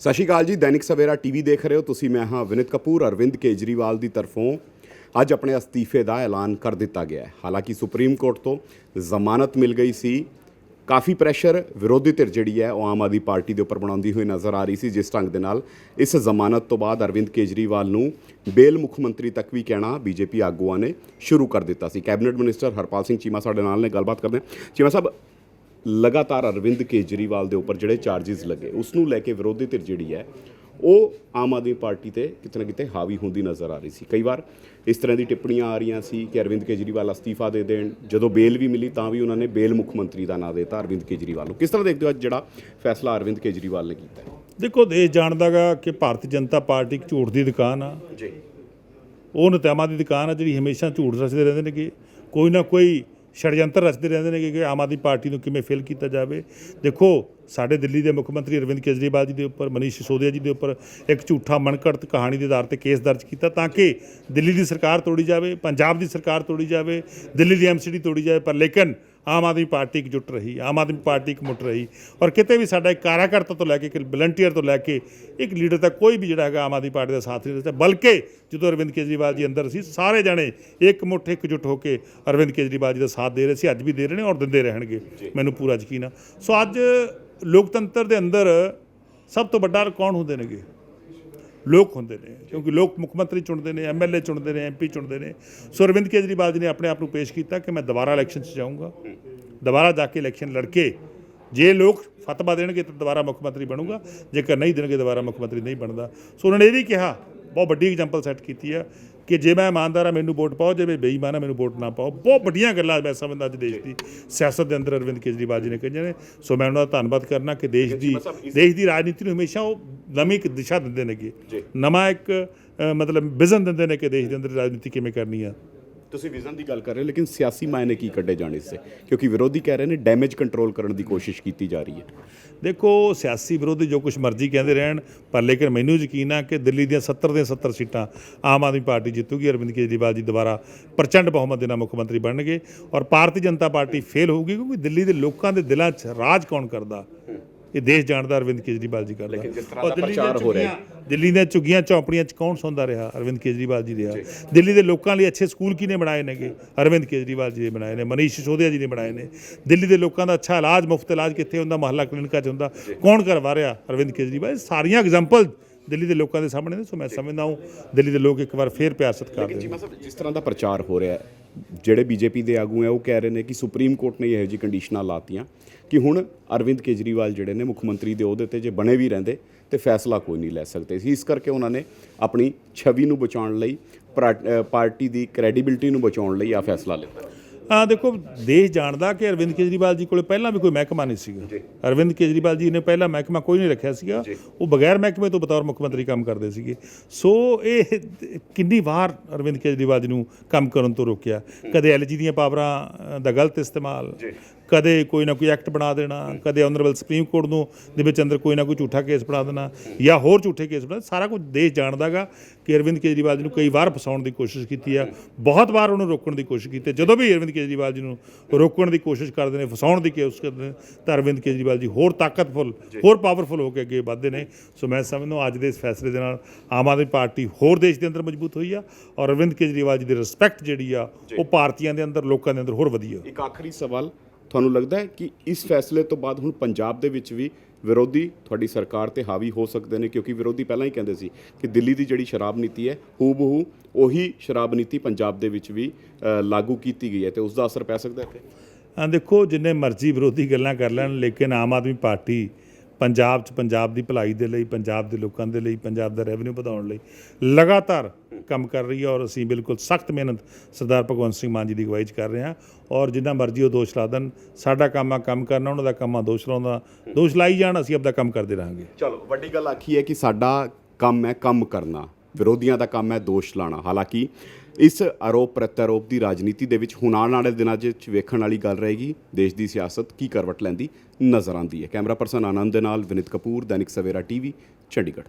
ਸਤਿ ਸ਼੍ਰੀ ਅਕਾਲ ਜੀ, ਦੈਨਿਕ ਸਵੇਰਾ ਟੀਵੀ ਦੇਖ ਰਹੇ ਹੋ ਤੁਸੀਂ, ਮੈਂ ਹਾਂ ਵਿਨਿਤ ਕਪੂਰ, ਅਰਵਿੰਦ ਕੇਜਰੀਵਾਲ ਦੀ ਤਰਫੋਂ ਅੱਜ ਆਪਣੇ ਅਸਤੀਫੇ ਦਾ ਐਲਾਨ ਕਰ ਦਿੱਤਾ ਗਿਆ ਹੈ। ਹਾਲਾਂਕਿ ਸੁਪਰੀਮ ਕੋਰਟ ਤੋਂ ਜ਼ਮਾਨਤ ਮਿਲ ਗਈ ਸੀ। ਕਾਫੀ ਪ੍ਰੈਸ਼ਰ, ਵਿਰੋਧੀ ਧਿਰ ਜਿਹੜੀ ਹੈ, ਉਹ ਆਮ ਆਦਮੀ ਪਾਰਟੀ ਦੇ ਉੱਪਰ ਬਣਾਉਂਦੀ ਹੋਈ ਨਜ਼ਰ ਆ ਰਹੀ ਸੀ, ਜਿਸ ਢੰਗ ਦੇ ਨਾਲ ਇਸ ਜ਼ਮਾਨਤ ਤੋਂ ਬਾਅਦ ਅਰਵਿੰਦ ਕੇਜਰੀਵਾਲ ਨੂੰ ਬੇਲ ਮੁੱਖ ਮੰਤਰੀ ਤੱਕ ਵੀ ਕਹਿਣਾ ਬੀਜੇਪੀ ਆਗੂਆਂ ਨੇ ਸ਼ੁਰੂ ਕਰ ਦਿੱਤਾ ਸੀ। ਕੈਬਨਿਟ ਮਿਨਿਸਟਰ ਹਰਪਾਲ ਸਿੰਘ ਚੀਮਾ ਸਾਡੇ ਨਾਲ ਨੇ, ਗੱਲਬਾਤ ਕਰਦੇ ਹਾਂ। ਚੀਮਾ ਸਾਹਿਬ ਲਗਾਤਾਰ ਅਰਵਿੰਦ ਕੇਜਰੀਵਾਲ ਦੇ ਉੱਪਰ ਜਿਹੜੇ ਚਾਰजेस ਲੱਗੇ ਉਸ ਨੂੰ ਲੈ ਕੇ ਵਿਰੋਧੀ ਧਿਰ ਜਿਹੜੀ ਹੈ ਉਹ ਆਮ ਆਦਮੀ ਪਾਰਟੀ ਤੇ ਕਿਤੇ ਨਾ ਕਿਤੇ ਹਾਵੀ ਹੁੰਦੀ ਨਜ਼ਰ ਆ ਰਹੀ ਸੀ। ਕਈ ਵਾਰ ਇਸ ਤਰ੍ਹਾਂ ਦੀ ਟਿੱਪਣੀਆਂ ਆ ਰਹੀਆਂ ਸੀ ਕਿ ਅਰਵਿੰਦ ਕੇਜਰੀਵਾਲ ਅਸਤੀਫਾ ਦੇ ਦੇਣ ਜਦੋਂ ਬੇਲ ਵੀ ਮਿਲੀ ਤਾਂ ਵੀ ਉਹਨਾਂ ਨੇ ਬੇਲ ਮੁੱਖ ਮੰਤਰੀ ਦਾ ਨਾਂ ਦਿੱਤਾ ਅਰਵਿੰਦ ਕੇਜਰੀਵਾਲ ਨੂੰ। ਕਿਸ ਤਰ੍ਹਾਂ ਦੇਖਦੇ ਹੋ ਅੱਜ ਜਿਹੜਾ ਫੈਸਲਾ ਅਰਵਿੰਦ ਕੇਜਰੀਵਾਲ ਨੇ ਕੀਤਾ ਹੈ? ਦੇਖੋ ਦੇਸ਼ ਜਾਣਦਾਗਾ ਕਿ ਭਾਰਤੀ ਜਨਤਾ ਪਾਰਟੀ ਇੱਕ ਝੂਠ ਦੀ ਦੁਕਾਨ ਆ। ਜੀ। ਉਹ ਨਤਿਆਵਾਂ ਦੀ ਦੁਕਾਨ ਆ ਜਿਹੜੀ ਹਮੇਸ਼ਾ ਝੂਠ ਰਚਦੇ ਰਹਿੰਦੇ ਨੇ ਕਿ ਕੋਈ ਨਾ ਕੋਈ ਛੜਯੰਤਰ ਰਚਦੇ ਰਹਿੰਦੇ ਨੇ ਕਿ ਆਮ ਆਦਮੀ ਪਾਰਟੀ ਨੂੰ ਕਿਵੇਂ ਫੇਲ ਕੀਤਾ ਜਾਵੇ ਦੇਖੋ, ਸਾਡੇ ਦਿੱਲੀ ਦੇ ਮੁੱਖ ਮੰਤਰੀ ਅਰਵਿੰਦ ਕੇਜਰੀਵਾਲ ਜੀ ਦੇ ਉੱਪਰ, ਮਨੀਸ਼ ਸਿਸੋਦੀਆ ਜੀ ਦੇ ਉੱਪਰ ਇੱਕ ਝੂਠਾ ਮਨਕੜਤ ਕਹਾਣੀ ਦੇ ਆਧਾਰ ਤੇ ਕੇਸ ਦਰਜ ਕੀਤਾ ਤਾਂ ਕਿ ਦਿੱਲੀ ਦੀ ਸਰਕਾਰ ਤੋੜੀ ਜਾਵੇ, ਪੰਜਾਬ ਦੀ ਸਰਕਾਰ ਤੋੜੀ ਜਾਵੇ, ਦਿੱਲੀ ਦੀ ਐਮਸੀਡੀ ਤੋੜੀ ਜਾਵੇ, ਪਰ ਲੇਕਿਨ ਆਮ ਆਦਮੀ ਪਾਰਟੀ ਇਕਜੁੱਟ ਰਹੀ ਆਮ ਆਦਮੀ ਪਾਰਟੀ ਇਕਮੁੱਠ ਰਹੀ ਔਰ ਕਿਤੇ ਵੀ ਸਾਡਾ ਇੱਕ ਕਾਰਿਆਕਰਤਾ ਤੋਂ ਲੈ ਕੇ ਇੱਕ ਵਲੰਟੀਅਰ ਤੋਂ ਲੈ ਕੇ ਇੱਕ ਲੀਡਰ ਤੱਕ ਕੋਈ ਵੀ ਜਿਹੜਾ ਹੈਗਾ ਆਮ ਆਦਮੀ ਪਾਰਟੀ ਦਾ ਸਾਥ ਨਹੀਂ ਦਿੱਤਾ ਬਲਕਿ ਜਦੋਂ ਅਰਵਿੰਦ ਕੇਜਰੀਵਾਲ ਜੀ ਅੰਦਰ ਸੀ ਸਾਰੇ ਜਾਣੇ ਇੱਕ ਮੁੱਠ ਇਕਜੁੱਟ ਹੋ ਕੇ ਅਰਵਿੰਦ ਕੇਜਰੀਵਾਲ ਜੀ ਦਾ ਸਾਥ ਦੇ ਰਹੇ ਸੀ ਅੱਜ ਵੀ ਦੇ ਰਹੇ ਨੇ ਔਰ ਦਿੰਦੇ ਰਹਿਣਗੇ। ਮੈਨੂੰ ਪੂਰਾ ਯਕੀਨ ਆ। ਸੋ ਅੱਜ ਲੋਕਤੰਤਰ ਦੇ ਅੰਦਰ ਸਭ ਤੋਂ ਵੱਡਾ ਕੌਣ ਹੁੰਦੇ ਨੇਗੇ? ਲੋਕ ਹੁੰਦੇ ਨੇ ਕਿਉਂਕਿ ਲੋਕ ਮੁੱਖ ਮੰਤਰੀ ਚੁਣਦੇ ਨੇ ਐਮਐਲਏ ਚੁਣਦੇ ਨੇ ਐਮਪੀ ਚੁਣਦੇ ਨੇ। ਸੋ ਅਰਵਿੰਦ ਕੇਜਰੀਵਾਲ ਜੀ ਨੇ ਆਪਣੇ ਆਪ ਨੂੰ ਪੇਸ਼ ਕੀਤਾ ਕਿ ਮੈਂ ਦੁਬਾਰਾ ਇਲੈਕਸ਼ਨ 'ਚ ਜਾਊਂਗਾ। ਦੁਬਾਰਾ ਜਾ ਕੇ ਇਲੈਕਸ਼ਨ ਲੜ ਕੇ ਜੇ ਲੋਕ ਫਤਵਾ ਦੇਣਗੇ ਤਾਂ ਦੁਬਾਰਾ ਮੁੱਖ ਮੰਤਰੀ ਬਣੂਗਾ ਜੇਕਰ ਨਹੀਂ ਦੇਣਗੇ ਦੁਬਾਰਾ ਮੁੱਖ ਮੰਤਰੀ ਨਹੀਂ ਬਣਦਾ। ਸੋ ਉਹਨਾਂ ਨੇ ਇਹ ਵੀ ਕਿਹਾ ਬਹੁਤ ਵੱਡੀ ਐਗਜ਼ਾਮਪਲ ਸੈੱਟ ਕੀਤੀ ਆ ਕਿ ਜੇ ਮੈਂ ਇਮਾਨਦਾਰ ਆ ਮੈਨੂੰ ਵੋਟ ਪਾਓ ਜੇ ਮੈਂ ਬੇਈਮਾਨ ਆ ਮੈਨੂੰ ਵੋਟ ਨਾ ਪਾਓ। ਬਹੁਤ ਵੱਡੀਆਂ ਗੱਲਾਂ ਮੈਂ ਸਮਝਦਾ ਅੱਜ ਦੇਸ਼ ਦੀ ਸਿਆਸਤ ਦੇ ਅੰਦਰ ਅਰਵਿੰਦ ਕੇਜਰੀਵਾਲ ਜੀ ਨੇ ਕਹੀਆਂ ਨੇ। ਸੋ ਮੈਂ ਉਹਨਾਂ ਦਾ ਧੰਨਵਾਦ ਕਰਨਾ ਕਿ ਦੇਸ਼ ਦੀ ਦੇਸ਼ ਦੀ ਰਾਜਨੀਤੀ ਨੂੰ ਹਮੇਸ਼ਾ ਉਹ ਨਵੀਂ ਇੱਕ ਦਿਸ਼ਾ ਦਿੰਦੇ ਨੇਗੇ। ਨਵਾਂ ਇੱਕ ਮਤਲਬ ਵਿਜ਼ਨ ਦਿੰਦੇ ਨੇ ਕਿ ਦੇਸ਼ ਦੇ ਅੰਦਰ ਰਾਜਨੀਤੀ ਕਿਵੇਂ ਕਰਨੀ ਆ। ਤੁਸੀਂ ਵਿਜ਼ਨ ਦੀ ਗੱਲ ਕਰ ਰਹੇ ਹੋ ਲੇਕਿਨ ਸਿਆਸੀ ਮਾਇਨੇ ਕੀ ਕੱਢੇ ਜਾਣ ਇਸ ਸੇ? ਕਿਉਂਕਿ ਵਿਰੋਧੀ ਕਹਿ ਰਹੇ ਨੇ ਡੈਮੇਜ ਕੰਟਰੋਲ ਕਰਨ ਦੀ ਕੋਸ਼ਿਸ਼ ਕੀਤੀ ਜਾ ਰਹੀ ਹੈ। ਦੇਖੋ ਸਿਆਸੀ ਵਿਰੋਧੀ ਜੋ ਕੁਝ ਮਰਜ਼ੀ ਕਹਿੰਦੇ ਰਹਿਣ ਪਰ ਲੇਕਿਨ ਮੈਨੂੰ ਯਕੀਨ ਆ ਕਿ ਦਿੱਲੀ ਦੀਆਂ 70 ਦੀਆਂ 70 ਸੀਟਾਂ ਆਮ ਆਦਮੀ ਪਾਰਟੀ ਜਿੱਤੂਗੀ ਅਰਵਿੰਦ ਕੇਜਰੀਵਾਲ ਜੀ ਦੁਬਾਰਾ ਪ੍ਰਚੰਡ ਬਹੁਮਤ ਦੇ ਨਾਲ ਮੁੱਖ ਮੰਤਰੀ ਬਣਨਗੇ ਔਰ ਭਾਰਤੀ ਜਨਤਾ ਪਾਰਟੀ ਫੇਲ ਹੋਊਗੀ ਕਿਉਂਕਿ ਦਿੱਲੀ ਦੇ ਲੋਕਾਂ ਦੇ ਦਿਲਾਂ 'ਚ ਰਾਜ ਕੌਣ ਕਰਦਾ? ਇਹ ਦੇਸ਼ ਜਾਣਦਾ ਅਰਵਿੰਦ ਕੇਜਰੀਵਾਲ ਜੀ ਕਰਦਾ। ਲੇਕਿਨ ਜਿਸ ਤਰ੍ਹਾਂ ਦਾ ਪ੍ਰਚਾਰ ਹੋ ਰਿਹਾ ਦਿੱਲੀ ਦੀਆਂ ਝੁੱਗੀਆਂ ਚੌਪੜੀਆਂ 'ਚ ਕੌਣ ਸੌਂਦਾ ਰਿਹਾ? ਅਰਵਿੰਦ ਕੇਜਰੀਵਾਲ ਜੀ ਰਿਹਾ। ਦਿੱਲੀ ਦੇ ਲੋਕਾਂ ਲਈ ਅੱਛੇ ਸਕੂਲ ਕਿਹਨੇ ਬਣਾਏ ਨੇਗੇ? ਅਰਵਿੰਦ ਕੇਜਰੀਵਾਲ ਜੀ ਨੇ ਬਣਾਏ ਨੇ ਮਨੀਸ਼ ਸਿਸੋਦੀਆ ਜੀ ਨੇ ਬਣਾਏ ਨੇ। ਦਿੱਲੀ ਦੇ ਲੋਕਾਂ ਦਾ ਅੱਛਾ ਇਲਾਜ ਮੁਫਤ ਇਲਾਜ ਕਿੱਥੇ ਹੁੰਦਾ? ਮਹੱਲਾ ਕਲੀਨਿਕਾਂ 'ਚ ਹੁੰਦਾ। ਕੌਣ ਕਰਵਾ ਰਿਹਾ ਅਰਵਿੰਦ ਕੇਜਰੀਵਾਲ? ਸਾਰੀਆਂ ਐਗਜ਼ਾਮਪਲ ਦਿੱਲੀ ਦੇ ਲੋਕਾਂ ਦੇ ਸਾਹਮਣੇ ਨੇ ਸੋ ਮੈਂ ਸਮਝਦਾ ਹਾਂ ਦਿੱਲੀ ਦੇ ਲੋਕ ਇੱਕ ਵਾਰ ਫੇਰ ਪਿਆਰ ਸਤਿਕਾਰ ਜੀ ਮਤਲਬ ਜਿਸ ਤਰ੍ਹਾਂ ਦਾ ਪ੍ਰਚਾਰ ਹੋ ਰਿਹਾ ਹੈ ਜਿਹੜੇ ਬੀਜੇਪੀ ਦੇ ਆਗੂ ਹੈ ਉਹ ਕਹਿ ਰਹੇ ਨੇ ਕਿ ਸੁਪਰੀਮ ਕੋਰਟ ਨੇ ਇਹੋ ਜਿਹੀ ਕੰਡੀਸ਼ਨਾਂ ਲਾਤੀਆਂ ਕਿ ਹੁਣ ਅਰਵਿੰਦ ਕੇਜਰੀਵਾਲ ਜਿਹੜੇ ਨੇ ਮੁੱਖ ਮੰਤਰੀ ਦੇ ਅਹੁਦੇ ਤੇ ਜੇ ਬਣੇ ਵੀ ਰਹਿੰਦੇ ਤੇ ਫੈਸਲਾ ਕੋਈ ਨਹੀਂ ਲੈ ਸਕਦੇ ਸੀ। ਇਸ ਕਰਕੇ ਉਹਨਾਂ ਨੇ ਆਪਣੀ ਛਵੀ ਨੂੰ ਬਚਾਉਣ ਲਈ ਪਾਰਟੀ ਦੀ ਕ੍ਰੈਡੀਬਿਲਿਟੀ ਨੂੰ ਬਚਾਉਣ ਲਈ ਆ ਫੈਸਲਾ ਲਿੱਤਾ। ਆ ਦੇਖੋ ਦੇਸ਼ ਜਾਣਦਾ ਕਿ ਅਰਵਿੰਦ ਕੇਜਰੀਵਾਲ ਜੀ ਕੋਲੇ ਪਹਿਲਾਂ ਵੀ ਕੋਈ ਮਹਿਕਮਾ ਨਹੀਂ ਸੀਗਾ। ਅਰਵਿੰਦ ਕੇਜਰੀਵਾਲ ਜੀ ਨੇ ਪਹਿਲਾਂ ਮਹਿਕਮਾ ਕੋਈ ਨਹੀਂ ਰੱਖਿਆ ਸੀਗਾ। ਉਹ ਬਗੈਰ ਮਹਿਕਮੇ ਤੋਂ ਬਤੌਰ ਮੁੱਖ ਮੰਤਰੀ ਕੰਮ ਕਰਦੇ ਸੀਗੇ। ਸੋ ਇਹ ਕਿੰਨੀ ਵਾਰ ਅਰਵਿੰਦ ਕੇਜਰੀਵਾਲ ਜੀ ਨੂੰ ਕੰਮ ਕਰਨ ਤੋਂ ਰੋਕਿਆ? ਕਦੇ ਐਲਜੀ ਦੀਆਂ ਪਾਵਰਾਂ ਦਾ ਗਲਤ ਇਸਤੇਮਾਲ ਕਦੇ ਕੋਈ ਨਾ ਕੋਈ ਐਕਟ ਬਣਾ ਦੇਣਾ ਕਦੇ ਆਨਰੇਬਲ ਸੁਪਰੀਮ ਕੋਰਟ ਨੂੰ ਦੇ ਵਿੱਚ ਅੰਦਰ ਕੋਈ ਨਾ ਕੋਈ ਝੂਠਾ ਕੇਸ ਬਣਾ ਦੇਣਾ ਜਾਂ ਹੋਰ ਝੂਠੇ ਕੇਸ ਬਣਾ ਸਾਰਾ ਕੁਝ ਦੇਸ਼ ਜਾਣਦਾਗਾ ਕਿ ਅਰਵਿੰਦ ਕੇਜਰੀਵਾਲ ਜੀ ਨੂੰ ਕਈ ਵਾਰ ਫਸਾਉਣ ਦੀ ਕੋਸ਼ਿਸ਼ ਕੀਤੀ ਆ ਬਹੁਤ ਵਾਰ ਉਹਨੂੰ ਰੋਕਣ ਦੀ ਕੋਸ਼ਿਸ਼ ਕੀਤੀ। ਜਦੋਂ ਵੀ ਅਰਵਿੰਦ ਕੇਜਰੀਵਾਲ ਜੀ ਨੂੰ ਰੋਕਣ ਦੀ ਕੋਸ਼ਿਸ਼ ਕਰਦੇ ਨੇ ਫਸਾਉਣ ਦੀ ਕੋਸ਼ਿਸ਼ ਕਰਦੇ ਨੇ ਤਾਂ ਅਰਵਿੰਦ ਕੇਜਰੀਵਾਲ ਜੀ ਹੋਰ ਤਾਕਤਫੁਲ ਹੋਰ ਪਾਵਰਫੁਲ ਹੋ ਕੇ ਅੱਗੇ ਵਧਦੇ ਨੇ। ਸੋ ਮੈਂ ਸਮਝਦਾ ਅੱਜ ਦੇ ਇਸ ਫੈਸਲੇ ਦੇ ਨਾਲ ਆਮ ਆਦਮੀ ਪਾਰਟੀ ਹੋਰ ਦੇਸ਼ ਦੇ ਅੰਦਰ ਮਜ਼ਬੂਤ ਹੋਈ ਆ ਔਰ ਅਰਵਿੰਦ ਕੇਜਰੀਵਾਲ ਜੀ ਦੀ ਰਿਸਪੈਕਟ ਜਿਹੜੀ ਆ ਉਹ ਭਾਰਤੀਆਂ ਦੇ ਅੰਦਰ ਲੋਕਾਂ ਦੇ ਅੰਦਰ ਹੋਰ ਵਧੀ ਆ। ਇੱਕ ਆਖਰੀ ਸਵਾਲ ਤੁਹਾਨੂੰ ਲੱਗਦਾ ਹੈ ਕਿ ਇਸ ਫੈਸਲੇ ਤੋਂ ਬਾਅਦ ਹੁਣ ਪੰਜਾਬ ਦੇ ਵਿੱਚ ਵੀ ਵਿਰੋਧੀ ਤੁਹਾਡੀ ਸਰਕਾਰ ਤੇ ਹਾਵੀ ਹੋ ਸਕਦੇ ਨੇ? ਕਿਉਂਕਿ ਵਿਰੋਧੀ ਪਹਿਲਾਂ ਹੀ ਕਹਿੰਦੇ ਸੀ ਕਿ ਦਿੱਲੀ ਦੀ ਜਿਹੜੀ ਸ਼ਰਾਬ ਨੀਤੀ ਹੈ ਹੂ ਬਹੂ ਉਹੀ ਸ਼ਰਾਬ ਨੀਤੀ ਪੰਜਾਬ ਦੇ ਵਿੱਚ ਵੀ ਲਾਗੂ ਕੀਤੀ ਗਈ ਹੈ ਤੇ ਉਸ ਦਾ ਅਸਰ ਪੈ ਸਕਦਾ ਹੈ? ਇੱਥੇ ਆ ਦੇਖੋ, ਜਿੰਨੇ ਮਰਜ਼ੀ ਵਿਰੋਧੀ ਗੱਲਾਂ ਕਰ ਲੈਣ, ਲੇਕਿਨ ਆਮ ਆਦਮੀ ਪਾਰਟੀ ਪੰਜਾਬ 'ਚ ਪੰਜਾਬ ਦੀ ਭਲਾਈ ਦੇ ਲਈ, ਪੰਜਾਬ ਦੇ ਲੋਕਾਂ ਦੇ ਲਈ, ਪੰਜਾਬ ਦਾ ਰੈਵਨਿਊ ਵਧਾਉਣ ਲਈ ਲਗਾਤਾਰ ਕੰਮ ਕਰ ਰਹੀ ਹੈ ਔਰ ਅਸੀਂ ਬਿਲਕੁਲ ਸਖਤ ਮਿਹਨਤ ਸਰਦਾਰ ਭਗਵੰਤ ਸਿੰਘ ਮਾਨ ਜੀ ਦੀ ਅਗਵਾਈ 'ਚ ਕਰ ਰਹੇ ਹਾਂ ਔਰ ਜਿੰਨਾ ਮਰਜ਼ੀ ਉਹ ਦੋਸ਼ ਲਾ ਦੇਣ, ਸਾਡਾ ਕੰਮ ਆ, ਕੰਮ ਕਰਨਾ, ਉਹਨਾਂ ਦਾ ਕੰਮ ਆ, ਦੋਸ਼ ਲਾਉਂਦਾ ਦੋਸ਼ ਲਾਈ ਜਾਣ, ਅਸੀਂ ਆਪਦਾ ਕੰਮ ਕਰਦੇ ਰਹਾਂਗੇ। ਚਲੋ, ਵੱਡੀ ਗੱਲ ਆਖੀ ਹੈ ਕਿ ਸਾਡਾ ਕੰਮ ਹੈ ਕੰਮ ਕਰਨਾ, ਵਿਰੋਧੀਆਂ ਦਾ ਕੰਮ ਹੈ ਦੋਸ਼ ਲਾਣਾ। ਹਾਲਾਂਕਿ ਇਸ ਆਰੋਪ ਪ੍ਰਤਿਆਰੋਪ ਦੀ ਰਾਜਨੀਤੀ ਦੇ ਵਿੱਚ ਹੁਣ ਆਉਣ ਵਾਲੇ ਦਿਨਾਂ 'ਚ ਵੇਖਣ ਵਾਲੀ ਗੱਲ ਰਹੇਗੀ, ਦੇਸ਼ ਦੀ ਸਿਆਸਤ ਕੀ ਕਰਵਟ ਲੈਂਦੀ ਨਜ਼ਰ ਆਉਂਦੀ ਹੈ। ਕੈਮਰਾ ਪਰਸਨ ਆਨੰਦ ਦੇ ਨਾਲ ਵਿਨਿਤ ਕਪੂਰ, ਦੈਨਿਕ ਸਵੇਰਾ ਟੀਵੀ, ਚੰਡੀਗੜ੍ਹ।